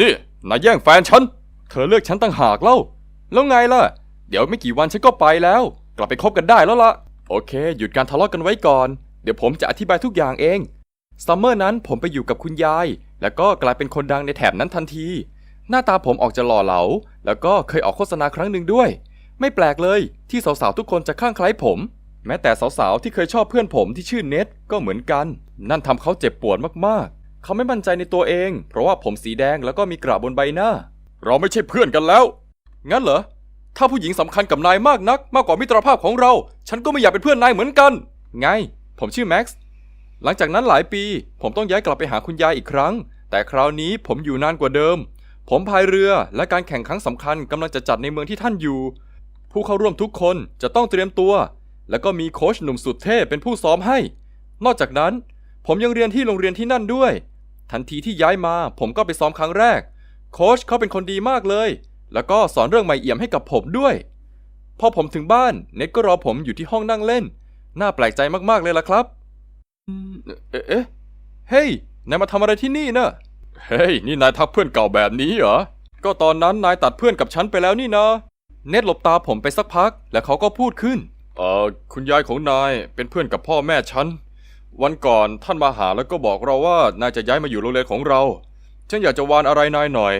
นี่นายแย่งแฟนฉัน เธอเลือกฉันตั้งหากเล่า แล้วไงล่ะ เดี๋ยวไม่กี่วันฉันก็ไปแล้ว กลับไปคบกันได้แล้วล่ะโอเค หยุดการทะเลาะกันไว้ก่อน เดี๋ยวผมจะอธิบายทุกอย่างเอง ซัมเมอร์นั้นผมไปอยู่กับคุณยาย แล้วก็กลายเป็นคนดังในแถบนั้นทันที หน้าตาผมออกจะหล่อเหลา แล้วก็เคยออกโฆษณาครั้งหนึ่งด้วย ไม่แปลกเลยที่สาวๆทุกคนจะข้างคล้ายผม แม้แต่สาวๆที่เคยชอบเพื่อนผมที่ชื่อเน็ตก็เหมือนกัน นั่นทำเขาเจ็บปวดมากๆ เขาไม่มั่นใจในตัวเอง เพราะว่าผมสีแดงแล้วก็มีกระบนใบหน้า เราไม่ใช่เพื่อนกันแล้ว งั้นเหรอ ถ้าผู้หญิงสำคัญกับนายมากนัก มากกว่ามิตรภาพของเรา ฉันก็ไม่อยากเป็นเพื่อนนายเหมือนกัน ไง ผมชื่อแม็กซ์ หลังจากนั้นหลายปี ผมต้องย้ายกลับไปหาคุณยายอีกครั้ง แต่คราวนี้ผมอยู่นานกว่าเดิม ผมพายเรือและการแข่งครั้งสำคัญกำลังจะจัดในเมืองที่ท่านอยู่ ผู้เข้าร่วมทุกคนจะต้องเตรียมตัว แล้วก็มีโค้ชหนุ่มสุดเท่เป็นผู้ซ้อมให้ นอกจากนั้น ผมยังเรียนที่โรงเรียนที่นั่นด้วย ทันทีที่ย้ายมา ผมก็ไปซ้อมครั้งแรก โค้ชเขาเป็นคนดีมากเลย แล้วก็สอนเรื่องใหม่เอี่ยมให้กับผมด้วย พอผมถึงบ้านเน็ตก็รอผมอยู่ที่ห้องนั่งเล่น น่าแปลกใจมากๆเลยล่ะครับอืมเอ๊ะเอ๊ะ เฮ้ย นายมาทำอะไรที่นี่เนอะเฮ้ย นี่นายทักเพื่อนเก่าแบบนี้เหรอ ก็ตอนนั้นนายตัดเพื่อนกับฉันไปแล้วนี่นะ เน็ตหลบตาผมไปสักพัก แล้วเขาก็พูดขึ้น เอ่อคุณยายของนายเป็นเพื่อนกับพ่อแม่ฉัน วันก่อนท่านมาหาแล้วก็บอกเราว่านายจะย้ายมาอยู่โรงเรียนของเรา ฉันอยากจะวานอะไรนายหน่อย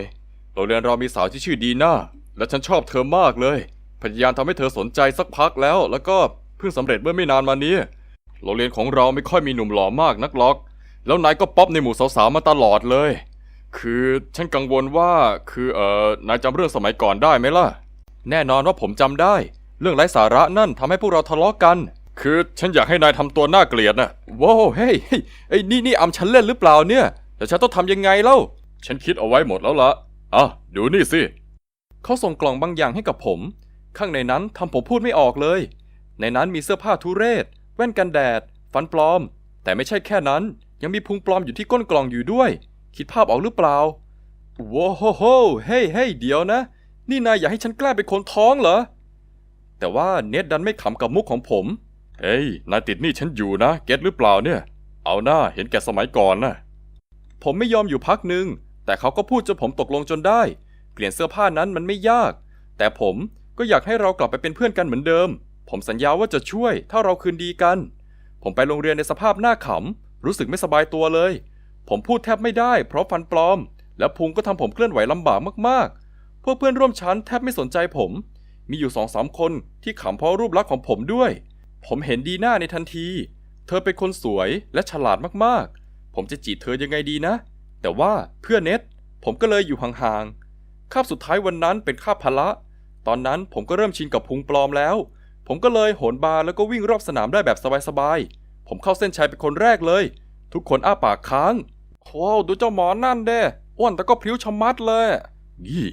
โรงเรียนเรามีสาวที่ชื่อดีน่าและฉันชอบเธอมากเลย พยายามทำให้เธอสนใจสักพักแล้ว แล้วก็เพิ่งสำเร็จเมื่อไม่นานมานี้ โรงเรียนของเราไม่ค่อยมีหนุ่มหล่อมากนักหรอก แล้วนายก็ป๊อปในหมู่สาวๆมาตลอดเลย คือฉันกังวลว่าคือเออนายจำเรื่องสมัยก่อนได้ไหมล่ะ แน่นอนว่าผมจำได้ เรื่องไร้สาระนั่นทำให้พวกเราทะเลาะกัน คือฉันอยากให้นายทำตัวน่าเกลียดน่ะว้าวเฮ้ยเฮ้ยไอ้นี่นี่อำฉันเล่นหรือเปล่าเนี่ย แต่ฉันต้องทำยังไงเล่า ฉันคิดเอาไว้หมดแล้วละอะดูนี่สิ เขาส่งกล่องบางอย่างให้กับผม ข้างในนั้นทำผมพูดไม่ออกเลย ในนั้นมีเสื้อผ้าทุเรศ แว่นกันแดด ฟันปลอม แต่ไม่ใช่แค่นั้น ยังมีพุงปลอมอยู่ที่ก้นกล่องอยู่ด้วย คิดภาพออกหรือเปล่าว้าวโฮเฮ้ยเฮ้ยเดี๋ยวนะ นี่นายอยากให้ฉันแกล้งเป็นคนท้องเหรอ แต่ว่าเน็ตดันไม่ขำกับมุกของผม เฮ้ย นายติดหนี่ฉันอยู่นะ เก็ตหรือเปล่าเนี่ย เอาหน้าเห็นแก่สมัยก่อนนะ ผมไม่ยอมอยู่พักหนึ่ง แต่เขาก็พูดจนผมตกลงจนได้ เปลี่ยนเสื้อผ้านั้นมันไม่ยาก แต่ผมก็อยากให้เรากลับไปเป็นเพื่อนกันเหมือนเดิม ผมสัญญาว่าจะช่วย ถ้าเราคืนดีกัน ผมไปโรงเรียนในสภาพหน้าขำ รู้สึกไม่สบายตัวเลย ผมพูดแทบไม่ได้ เพราะฟันปลอม และพุงก็ทำผมเคลื่อนไหวลำบากมากๆ พวกเพื่อนร่วมชั้นแทบไม่สนใจผม มีอยู่สองสามคนที่ขำเพราะรูปลักษณ์ของผมด้วย ผมเห็นดีหน้าในทันที เธอเป็นคนสวยและฉลาดมากๆ ผมจะจีบเธอยังไงดีนะ แต่ว่าเพื่อเน็ต ผมก็เลยอยู่ห่างๆ คาบสุดท้ายวันนั้นเป็นคาบพละ ตอนนั้นผมก็เริ่มชินกับพุงปลอมแล้ว ผมก็เลยโหนบาร์แล้วก็วิ่งรอบสนามได้แบบสบายๆ ผมเข้าเส้นชัยเป็นคนแรกเลย ทุกคนอ้าปากค้างว้าวดูเจ้าหมอนั่นเด้อ้วนแต่ก็พริ้วชะมัดเลยยี่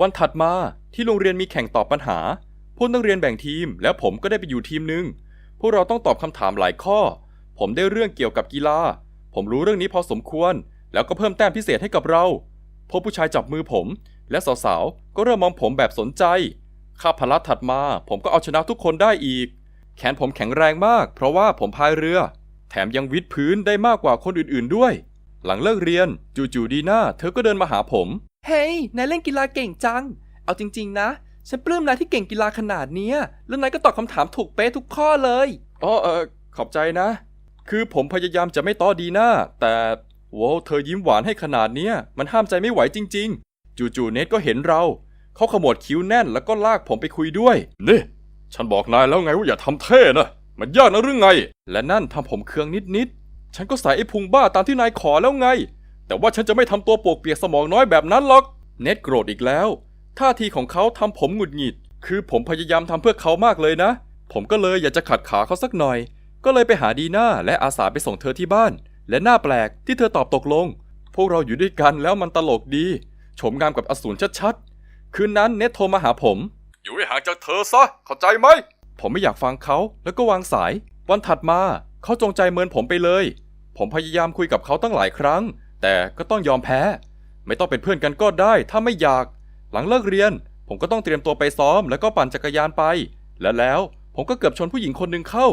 วันถัดมาที่โรงเรียนมีแข่งตอบปัญหา พวกนักเรียนแบ่งทีม แล้วผมก็ได้ไปอยู่ทีมหนึ่งพวกเราต้องตอบคำถามหลายข้อ ผมได้เรื่องเกี่ยวกับกีฬา ผมรู้เรื่องนี้พอสมควร แล้วก็เพิ่มแต้มพิเศษให้กับเราพบผู้ชายจับมือผม และสาวๆ ก็เริ่มมองผมแบบสนใจคาพละถัดมา ผมก็เอาชนะทุกคนได้อีก แขนผมแข็งแรงมาก เพราะว่าผมพายเรือ แถมยังวิดพื้นได้มากกว่าคนอื่นๆด้วย หลังเลิกเรียน จู่ๆดีน่าเธอก็เดินมาหาผม เฮ้ย นายเล่นกีฬาเก่งจัง เอาจริง ๆ นะ ฉันปลื้มนายที่เก่งกีฬาขนาดเนี้ยแล้วนายก็ตอบคำถามถูกเป๊ะทุกข้อเลย อ๋อเออขอบใจนะ คือผมพยายามจะไม่ต้อดีหน้า แต่โว้วเธอยิ้มหวานให้ขนาดเนี้ยมันห้ามใจไม่ไหวจริง ๆ จู่ๆเนทก็เห็นเรา เขาขมวดคิ้วแน่นแล้วก็ลากผมไปคุยด้วย นี่ ฉันบอกนายแล้วไงว่าอย่าทำเท่นะ มันยากนะหรือไง และนั่นทำผมเคืองนิดๆ ฉันก็ใส่ไอ้พุงบ้าตามที่นายขอแล้วไง แต่ว่าฉันจะไม่ทำตัวโปกเปียกสมองน้อยแบบนั้นหรอก เน็ตโกรธอีกแล้ว ท่าทีของเขาทำผมหงุดหงิด คือผมพยายามทำเพื่อเขามากเลยนะ ผมก็เลยอยากจะขัดขาเขาสักหน่อย ก็เลยไปหาดีน่าและอาสาไปส่งเธอที่บ้าน และน่าแปลกที่เธอตอบตกลง พวกเราอยู่ด้วยกันแล้วมันตลกดีโฉมงามกับอสูรชัดๆ คืนนั้นเน็ตโทรมาหาผม อยู่ให้ห่างจากเธอซะ เข้าใจไหม ผมไม่อยากฟังเขาแล้วก็วางสาย วันถัดมาเขาจงใจเมินผมไปเลย ผมพยายามคุยกับเขาตั้งหลายครั้ง แต่ก็ต้องยอมแพ้ ไม่ต้องเป็นเพื่อนกันก็ได้ ถ้าไม่อยาก หลังเลิกเรียน ผมก็ต้องเตรียมตัวไปซ้อม แล้วก็ปั่นจักรยานไป และแล้วผมก็เกือบชนผู้หญิงคนหนึ่งเข้า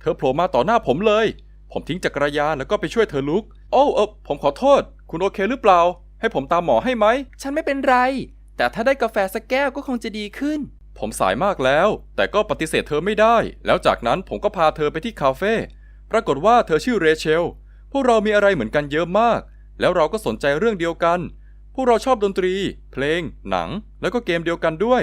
เธอโผล่มาต่อหน้าผมเลย ผมทิ้งจักรยานแล้วก็ไปช่วยเธอลุก โอ้เออผมขอโทษ คุณโอเคหรือเปล่า ให้ผมตามหมอให้ไหม ฉันไม่เป็นไร แต่ถ้าได้กาแฟสักแก้วก็คงจะดีขึ้น ผมสายมากแล้ว แต่ก็ปฏิเสธเธอไม่ได้ แล้วจากนั้นผมก็พาเธอไปที่คาเฟ่ปรากฏว่าเธอชื่อเรเชล พวกเรามีอะไรเหมือนกันเยอะมาก แล้วเราก็สนใจเรื่องเดียวกันพ วกเราชอบดนตรี เพลง หนัง แล้วก็เกมเดียวกันด้วย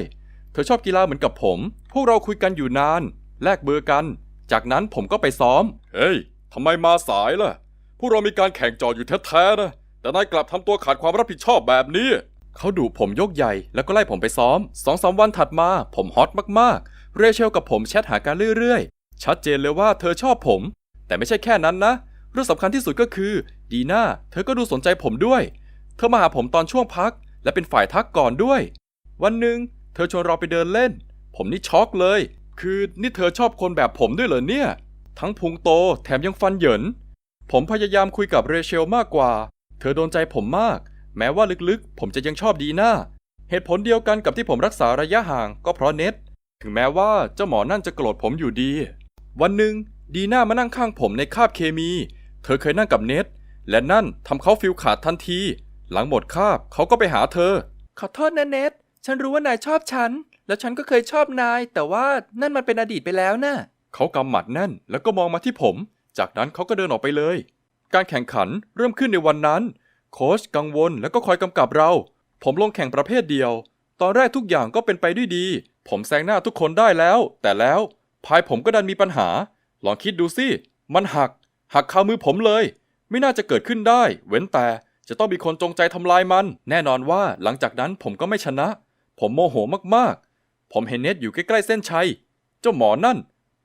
เธอชอบกีฬาเหมือนกับผม พวกเราคุยกันอยู่นาน แลกเบอร์กัน จากนั้นผมก็ไปซ้อม เฮ้ยทำไมมาสายล่ะ พวกเรามีการแข่งจออยู่แท้ๆนะ แต่นายกลับทำตัวขาดความรับผิดชอบแบบนี้ เขาดุผมยกใหญ่ แล้วก็ไล่ผมไปซ้อมสองสามวันถัดมา ผมฮอตมากๆ เรเชลกับผมแชทหากันเรื่อยๆ ชัดเจนเลยว่าเธอชอบผม แต่ไม่ใช่แค่นั้นนะ เรื่องสำคัญที่สุดก็คือ ดีน่า เธอก็ดูสนใจผมด้วย เธอมาหาผมตอนช่วงพัก และเป็นฝ่ายทักก่อนด้วย วันหนึ่งเธอชวนเราไปเดินเล่น ผมนี่ช็อกเลย คือนี่เธอชอบคนแบบผมด้วยเหรอเนี่ย ทั้งพุงโตแถมยังฟันเหยิน ผมพยายามคุยกับเรเชลมากกว่า เธอโดนใจผมมาก แม้ว่าลึกๆ ผมจะยังชอบดีน่าเหตุผลเดียวกันกับที่ผมรักษาระยะห่างก็เพราะเน็ต ถึงแม้ว่าเจ้าหมอนั่นจะโกรธผมอยู่ดี วันหนึ่งดีน่ามานั่งข้างผมในคาบเคมี เธอเคยนั่งกับเน็ตและนั่นทำเขาฟิลขาดทันที หลังหมดคาบเขาก็ไปหาเธอ ขอโทษนะเนทฉันรู้ว่านายชอบฉัน แล้วฉันก็เคยชอบนาย แต่ว่านั่นมันเป็นอดีตไปแล้วนะเขากำหมัดแน่นแล้วก็มองมาที่ผม จากนั้นเขาก็เดินออกไปเลย การแข่งขันเริ่มขึ้นในวันนั้น โค้ชกังวลแล้วก็คอยกำกับเรา ผมลงแข่งประเภทเดียว ตอนแรกทุกอย่างก็เป็นไปด้วยดี ผมแซงหน้าทุกคนได้แล้ว แต่แล้วพายผมก็ดันมีปัญหา ลองคิดดูสิ มันหัก หักคามือผมเลย ไม่น่าจะเกิดขึ้นได้ เว้นแต่ จะต้องมีคนจงใจทำลายมัน แน่นอนว่าหลังจากนั้นผมก็ไม่ชนะ ผมโมโหมากๆ ผมเห็นเน็ตอยู่ใกล้ๆเส้นชัย เจ้าหมอนั่น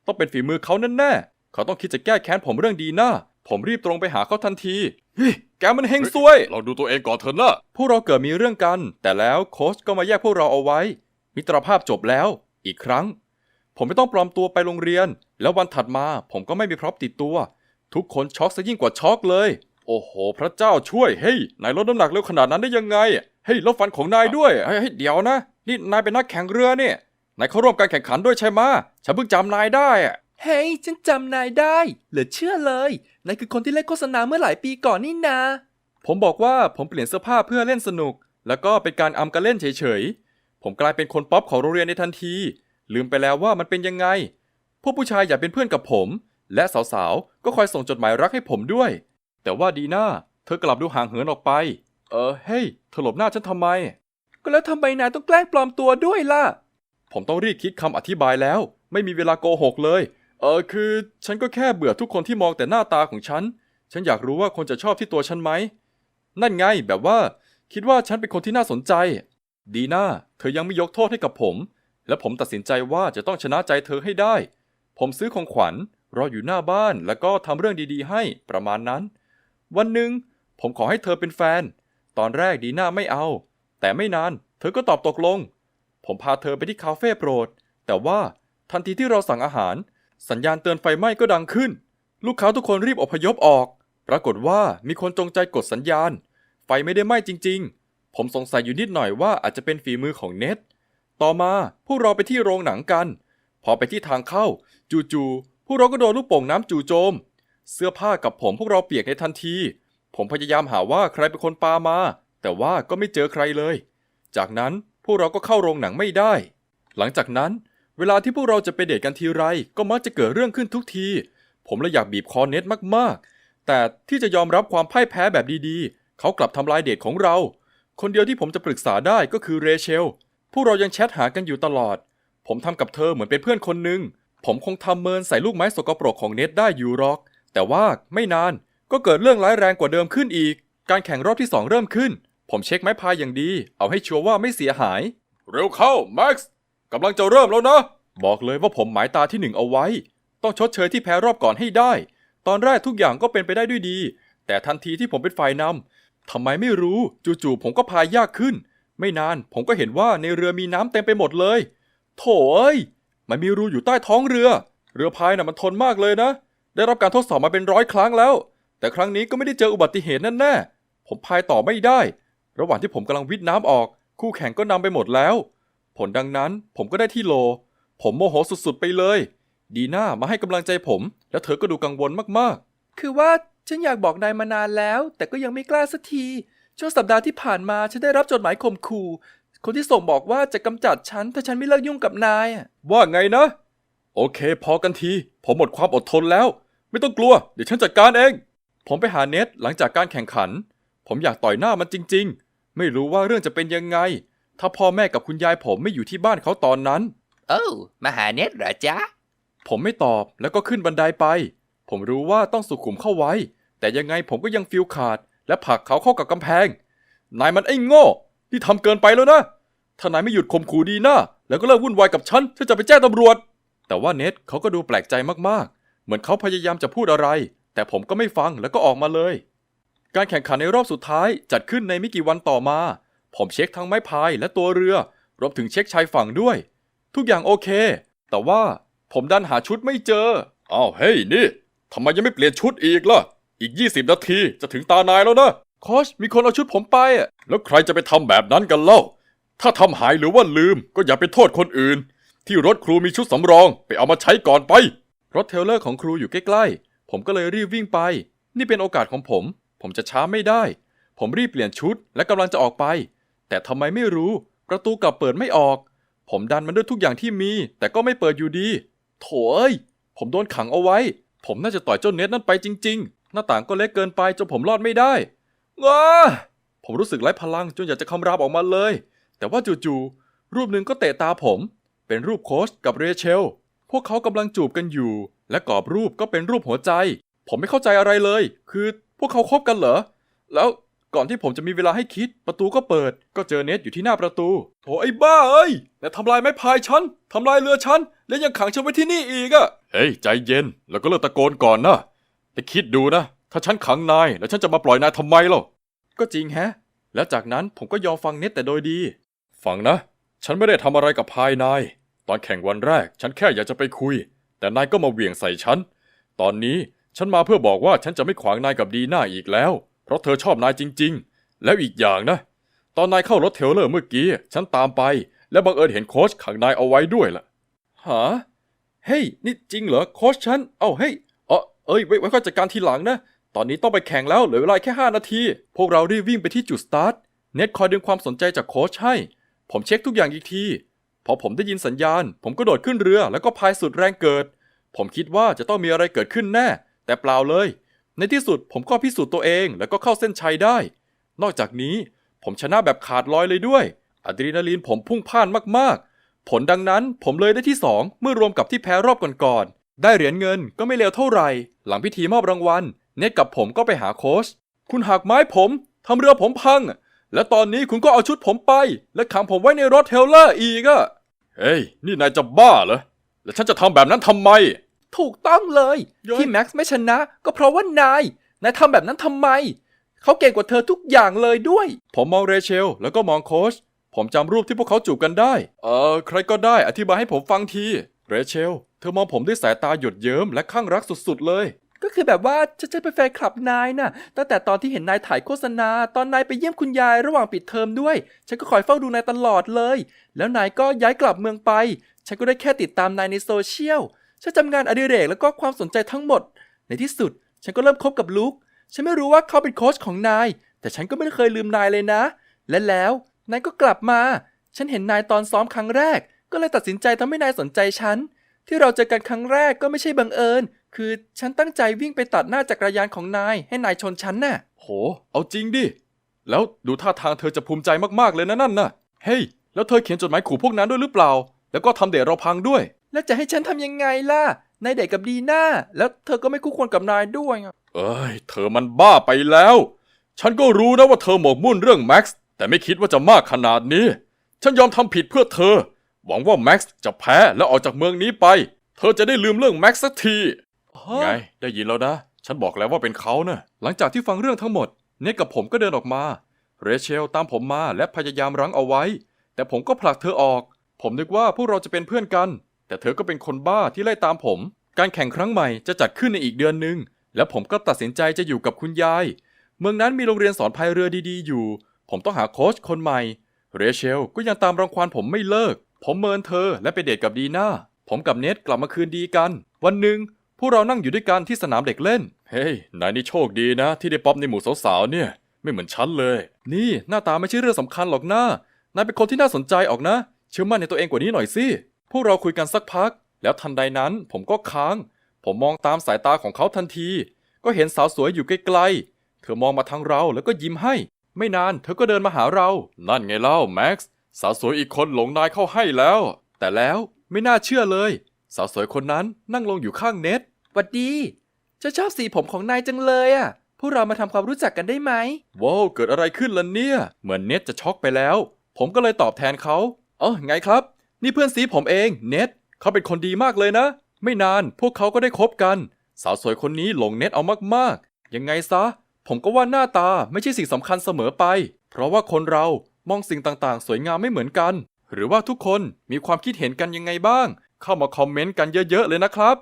ต้องเป็นฝีมือเขาแน่ๆเขาต้องคิดจะแก้แค้นผมเรื่องดีหน้า ผมรีบตรงไปหาเขาทันทีเฮ้ยแกมันเฮงซวย เราดูตัวเองก่อนเถอะนะพวกเราเกิดมีเรื่องกัน แต่แล้วโค้ชก็มาแยกพวกเราเอาไว้ มิตรภาพจบแล้ว อีกครั้ง ผมไม่ต้องปลอมตัวไปโรงเรียน แล้ววันถัดมาผมก็ไม่มีพร็อพติดตัว ทุกคนช็อกซะยิ่งกว่าช็อกเลย โอ้โห พระเจ้าช่วยเฮ้ยนายลดน้ำหนักเร็วขนาดนั้นได้ยังไงเฮ้ยแล้วฟันของนายด้วยเฮ้ยเฮ้ยเดี๋ยวนะ นี่นายเป็นนักแข่งเรือเนี่ยนายเข้าร่วมการแข่งขันด้วยใช่ไหมะฉันเพิ่งจำนายได้อะเฮ้ยฉันจำนายได้ เหลือเชื่อเลยนายคือคนที่เล่นโฆษณาเมื่อหลายปีก่อนนี่นาผมบอกว่าผมเปลี่ยนเสื้อผ้าเพื่อเล่นสนุก แล้วก็เป็นการอำกันเล่นเฉยๆ ผมกลายเป็นคนป๊อปของโรงเรียนในทันที ลืมไปแล้วว่ามันเป็นยังไง พวกผู้ชายอยากเป็นเพื่อนกับผม และสาวๆ ก็คอยส่งจดหมายรักให้ผมด้วย แต่ว่าดีน่าเธอกลับดูห่างเหินออกไป เออเฮ้ยเธอหลบหน้าฉันทำไม ก็แล้วทำไมนายต้องแกล้งปลอมตัวด้วยล่ะ ผมต้องรีบคิดคำอธิบายแล้ว ไม่มีเวลาโกหกเลย เออคือฉันก็แค่เบื่อทุกคนที่มองแต่หน้าตาของฉัน ฉันอยากรู้ว่าคนจะชอบที่ตัวฉันไหม นั่นไงแบบว่า คิดว่าฉันเป็นคนที่น่าสนใจ ดีน่าเธอยังไม่ยกโทษให้กับผม และผมตัดสินใจว่าจะต้องชนะใจเธอให้ได้ ผมซื้อของขวัญรออยู่หน้าบ้านแล้วก็ทำเรื่องดีๆ ให้ประมาณนั้น วันหนึ่งผมขอให้เธอเป็นแฟน ตอนแรกดีน่าไม่เอา แต่ไม่นาน เธอก็ตอบตกลง ผมพาเธอไปที่คาเฟ่โปรด แต่ว่าทันทีที่เราสั่งอาหาร สัญญาณเตือนไฟไหม้ก็ดังขึ้น ลูกค้าทุกคนรีบอพยพออก ปรากฏว่ามีคนจงใจกดสัญญาณ ไฟไม่ได้ไหม้จริง ๆ ผมสงสัยอยู่นิดหน่อยว่าอาจจะเป็นฝีมือของเน็ตต่อมาพวกเราไปที่โรงหนังกัน พอไปที่ทางเข้า จู่ๆพวกเราก็โดนลูกโป่งน้ำจู่โจม เสื้อผ้ากับผมพวกเราเปียกในทันที ผมพยายามหาว่าใครเป็นคนปามา แต่ว่าก็ไม่เจอใครเลย จากนั้นพวกเราก็เข้าโรงหนังไม่ได้ หลังจากนั้นเวลาที่พวกเราจะไปเดทกันทีไร ก็มักจะเกิดเรื่องขึ้นทุกที ผมเลยอยากบีบคอเน็ตมากๆ แต่ที่จะยอมรับความพ่ายแพ้แบบดีๆ เขากลับทำลายเดทของเรา คนเดียวที่ผมจะปรึกษาได้ก็คือเรเชล พวกเรายังแชทหากันอยู่ตลอด ผมทำกับเธอเหมือนเป็นเพื่อนคนหนึ่ง ผมคงทำเมินใส่ลูกไม้สกปรกของเน็ตได้อยู่หรอก แต่ว่าไม่นานก็เกิดเรื่องร้ายแรงกว่าเดิมขึ้นอีก การแข่งรอบที่สองเริ่มขึ้น ผมเช็คไม้พายอย่างดี เอาให้ชัวร์ว่าไม่เสียหาย เร็วเข้าแม็กซ์กำลังจะเริ่มแล้วนะ บอกเลยว่าผมหมายตาที่หนึ่งเอาไว้ ต้องชดเชยที่แพ้รอบก่อนให้ได้ ตอนแรกทุกอย่างก็เป็นไปได้ด้วยดี แต่ทันทีที่ผมเป็นฝ่ายนำทำไมไม่รู้จู่ๆผมก็พายยากขึ้น ไม่นานผมก็เห็นว่าในเรือมีน้ำเต็มไปหมดเลย โถเอ้ยมันมีรูอยู่ใต้ท้องเรือ เรือพายน่ะมันทนมากเลยนะ ได้รับการทดสอบมาเป็นร้อยครั้งแล้ว แต่ครั้งนี้ก็ไม่ได้เจออุบัติเหตุแน่ๆผมพายต่อไม่ได้ ระหว่างที่ผมกำลังวิทน้ำออก คู่แข่งก็นำไปหมดแล้ว ผลดังนั้นผมก็ได้ที่โล ผมโมโหสุดๆไปเลย ดีน่ามาให้กำลังใจผม แล้วเธอก็ดูกังวลมากคือว่าฉันอยากบอกนายมานานแล้ว แต่ก็ยังไม่กล้าสักทีช่วงสัปดาห์ที่ผ่านมาฉันได้รับจดหมายข่มขู่คนที่ส่งบอกว่าจะกำจัดฉันถ้าฉันไม่เลิกยุ่งกับนายอะว่าไงนะ โอเค พอกันที ผมหมดความอดทนแล้ว ไม่ต้องกลัว เดี๋ยวฉันจัดการเอง ผมไปหาเน็ตหลังจากการแข่งขัน ผมอยากต่อยหน้ามันจริง ๆ ไม่รู้ว่าเรื่องจะเป็นยังไง ถ้าพ่อแม่กับคุณยายผมไม่อยู่ที่บ้านเขาตอนนั้น โอ้มาหาเน็ตเหรอจ๊ะ ผมไม่ตอบแล้วก็ขึ้นบันไดไป ผมรู้ว่าต้องสุขุมเข้าไว้ แต่ยังไงผมก็ยังฟิลขาด และผลักเขาเข้ากับกำแพง นายมันไอ้โง่ที่ทำเกินไปแล้วนะ ถ้านายไม่หยุดข่มขู่ดีหน้า แล้วก็เลิกวุ่นวายกับฉันฉันจะไปแจ้งตำรวจ แต่ว่าเน็ตเขาก็ดูแปลกใจมากๆ เหมือนเขาพยายามจะพูดอะไร แต่ผมก็ไม่ฟังแล้วก็ออกมาเลย การแข่งขันในรอบสุดท้ายจัดขึ้นในไม่กี่วันต่อมา ผมเช็คทั้งไม้พายและตัวเรือ รวมถึงเช็คชายฝั่งด้วย ทุกอย่างโอเค แต่ว่าผมดันหาชุดไม่เจออ้าวเฮ้ยนี่ทำไมยังไม่เปลี่ยนชุดอีกล่ะ อีก 20 นาทีจะถึงตานายแล้วนะโคชมีคนเอาชุดผมไปอะแล้วใครจะไปทำแบบนั้นกันเล่า ถ้าทำหายหรือว่าลืมก็อย่าไปโทษคนอื่น ที่รถครูมีชุดสำรอง ไปเอามาใช้ก่อนไป รถเทลเลอร์ของครูอยู่ใกล้ๆ ผมก็เลยรีบวิ่งไป นี่เป็นโอกาสของผม ผมจะช้าไม่ได้ ผมรีบเปลี่ยนชุดและกำลังจะออกไป แต่ทำไมไม่รู้ ประตูกลับเปิดไม่ออก ผมดันมันด้วยทุกอย่างที่มี แต่ก็ไม่เปิดอยู่ดี โถเอ้ย ผมโดนขังเอาไว้ ผมน่าจะต่อยเจ้าเน็ตนั่นไปจริง ๆ หน้าต่างก็เล็กเกินไปจนผมรอดไม่ได้ง้าผมรู้สึกไร้พลังจนอยากจะคำรามออกมาเลย แต่ว่าจู่ๆรูปหนึ่งก็เตะตาผม เป็นรูปโค้ชกับเรเชล พวกเขากำลังจูบกันอยู่ และกรอบรูปก็เป็นรูปหัวใจ ผมไม่เข้าใจอะไรเลย คือพวกเขาคบกันเหรอ แล้วก่อนที่ผมจะมีเวลาให้คิด ประตูก็เปิด ก็เจอเน็ตอยู่ที่หน้าประตูโถไอ้บ้าเอ้ยแต่ทำลายไม้พายฉันทำลายเรือฉัน และยังขังฉันไว้ที่นี่อีกอะเฮ้ยใจเย็น แล้วก็เลิกตะโกนก่อนนะไปคิดดูนะ ถ้าฉันขังนาย แล้วฉันจะมาปล่อยนายทำไมล่ะก็จริงแฮะ แล้วจากนั้นผมก็ยอมฟังเน็ตแต่โดยดี ฟังนะ ฉันไม่ได้ทำอะไรกับพายนาย ตอนแข่งวันแรก ฉันแค่อยากจะไปคุย แต่นายก็มาเหวี่ยงใส่ฉัน ตอนนี้ฉันมาเพื่อบอกว่าฉันจะไม่ขวางนายกับดีหน่าอีกแล้ว เพราะเธอชอบนายจริง ๆ แล้วอีกอย่างนะ ตอนนายเข้ารถเทลเลอร์เมื่อกี้ ฉันตามไป และบังเอิญเห็นโค้ชขังนายเอาไว้ด้วยล่ะหาเฮ้ยนี่จริงเหรอโค้ชฉัน เอ้าเฮ้ยเออเอ้ยไว้ไว้ค่อยจัดการทีหลังนะ ตอนนี้ต้องไปแข่งแล้วเหลือเวลาแค่ 5 นาที พวกเรารีบวิ่งไปที่จุดสตาร์ท เน็ตคอยดึงความสนใจจากโค้ชให้ ผมเช็คทุกอย่างอีกที อผมได้ยินสัญญาณ ผมก็โดดขึ้นเรือแล้วก็พายสุดแรงเกิด ผมคิดว่าจะต้องมีอะไรเกิดขึ้นแน่ แต่เปล่าเลย ในที่สุดผมก็พิสูจน์ตัวเองแล้วก็เข้าเส้นชัยได้ นอกจากนี้ผมชนะแบบขาดลอยเลยด้วยอะดรีนาลีนผมพุ่งพ่านมากๆ ผลดังนั้นผมเลยได้ที่ 2 เมื่อรวมกับที่แพ้รอบก่อนๆ ได้เหรียญเงินก็ไม่เลวเท่าไหร่ หลังพิธีมอบรางวัล เน็ตกับผมก็ไปหาโค้ช คุณหักไม้ผมทำเรือผมพัง และตอนนี้คุณก็เอาชุดผมไป และขังผมไว้ในรถเทลเลอร์อีกอะ เฮ้ย นี่นายจะบ้าเหรอ แล้วฉันจะทำแบบนั้นทำไม ถูกต้องเลย เย้ย ที่แม็กซ์ไม่ชนะ ก็เพราะว่านาย นายทำแบบนั้นทำไม เขาเก่งกว่าเธอทุกอย่างเลยด้วย ผมมองเรเชล แล้วก็มองโค้ช ผมจำรูปที่พวกเขาจูบกันได้ เออ ใครก็ได้อธิบายให้ผมฟังที เรเชล เธอมองผมด้วยสายตาหยดเยิ้มและข้างรักสุดๆเลย ก็คือแบบว่าฉันเป็นแฟนคลับนายน่ะ ตั้งแต่ตอนที่เห็นนายถ่ายโฆษณา ตอนนายไปเยี่ยมคุณยายระหว่างปิดเทอมด้วย ฉันก็คอยเฝ้าดูนายตลอดเลย แล้วนายก็ย้ายกลับเมืองไป ฉันก็ได้แค่ติดตามนายในโซเชียล ฉันจำงานอดิเรกแล้วก็ความสนใจทั้งหมด ในที่สุด ฉันก็เริ่มคบกับลุคฉันไม่รู้ว่าเขาเป็นโค้ชของนาย แต่ฉันก็ไม่เคยลืมนายเลยนะ และแล้วนายก็กลับมา ฉันเห็นนายตอนซ้อมครั้งแรก ก็เลยตัดสินใจทำให้นายสนใจฉัน ที่เราเจอกันครั้งแรกก็ไม่ใช่บังเอิญ คือฉันตั้งใจวิ่งไปตัดหน้าจักรยานของนายให้นายชนฉันน่ะ โห เอาจริงดิ แล้วดูท่าทางเธอจะภูมิใจมากๆเลยนะนั่นน่ะ เฮ้ย แล้วเธอเขียนจดหมายขู่พวกนั้นด้วยหรือเปล่า แล้วก็ทำเดทเราพังด้วย แล้วจะให้ฉันทำยังไงล่ะ นายเด็กกับดีน่าแล้วเธอก็ไม่คู่ควรกับนายด้วยอะเอ้ย เธอมันบ้าไปแล้ว ฉันก็รู้นะว่าเธอหมกมุ่นเรื่องแม็กซ์ แต่ไม่คิดว่าจะมากขนาดนี้ ฉันยอมทำผิดเพื่อเธอ หวังว่าแม็กซ์จะแพ้และออกจากเมืองนี้ไป เธอจะได้ลืมเรื่องแม็กซ์สักที ไง ได้ยินแล้วนะ ฉันบอกแล้วว่าเป็นเขานะ่ะหลังจากที่ฟังเรื่องทั้งหมด เนทกับผมก็เดินออกมา เรเชลตามผมมาและพยายามรั้งเอาไว้ แต่ผมก็ผลักเธอออก ผมนึกว่าพวกเราจะเป็นเพื่อนกัน แต่เธอก็เป็นคนบ้าที่ไล่ตามผม การแข่งครั้งใหม่จะจัดขึ้นในอีกเดือนหนึ่งและผมก็ตัดสินใจจะอยู่กับคุณยาย เมืองนั้นมีโรงเรียนสอนพายเรือดีๆ อยู่ ผมต้องหาโค้ชคนใหม่ เรเชลก็ยังตามรังควานผมไม่เลิก ผมเมินเธอและไปเดทกับดีน่าผมกับเนทกลับมาคืนดีกัน วันหนึ่ง พวกเรานั่งอยู่ด้วยกันที่สนามเด็กเล่น เฮ้ย นายนี่โชคดีนะ ที่ได้ป๊อปในหมู่สาวๆเนี่ย ไม่เหมือนฉันเลย นี่หน้าตาไม่ใช่เรื่องสำคัญหรอกนะนายเป็นคนที่น่าสนใจออกนะ เชื่อมั่นในตัวเองกว่านี้หน่อยสิ พวกเราคุยกันสักพัก แล้วทันใดนั้นผมก็ค้าง ผมมองตามสายตาของเขาทันที ก็เห็นสาวสวยอยู่ไกลๆ เธอมองมาทางเราแล้วก็ยิ้มให้ ไม่นานเธอก็เดินมาหาเรา นั่นไงเล่าแม็กซ์ สาวสวยอีกคนหลงนายเข้าให้แล้ว แต่แล้วไม่น่าเชื่อเลย สาวสวยคนนั้นนั่งลงอยู่ข้างเน็ต หวัดดี ฉันชอบสีผมของนายจังเลยอะ พวกเรามาทำความรู้จักกันได้ไหม ว้าวเกิดอะไรขึ้นล่ะเนี่ย เหมือนเน็ตจะช็อกไปแล้ว ผมก็เลยตอบแทนเขาเออไงครับ นี่เพื่อนซีผมเองเน็ตเขาเป็นคนดีมากเลยนะ ไม่นานพวกเขาก็ได้คบกัน สาวสวยคนนี้หลงเน็ตเอามากๆ ยังไงซะ ผมก็ว่าหน้าตาไม่ใช่สิ่งสำคัญเสมอไป เพราะว่าคนเรามองสิ่งต่างๆ สวยงามไม่เหมือนกัน หรือว่าทุกคนมีความคิดเห็นกันยังไงบ้าง เข้ามาคอมเมนต์กันเยอะๆเลยนะครับ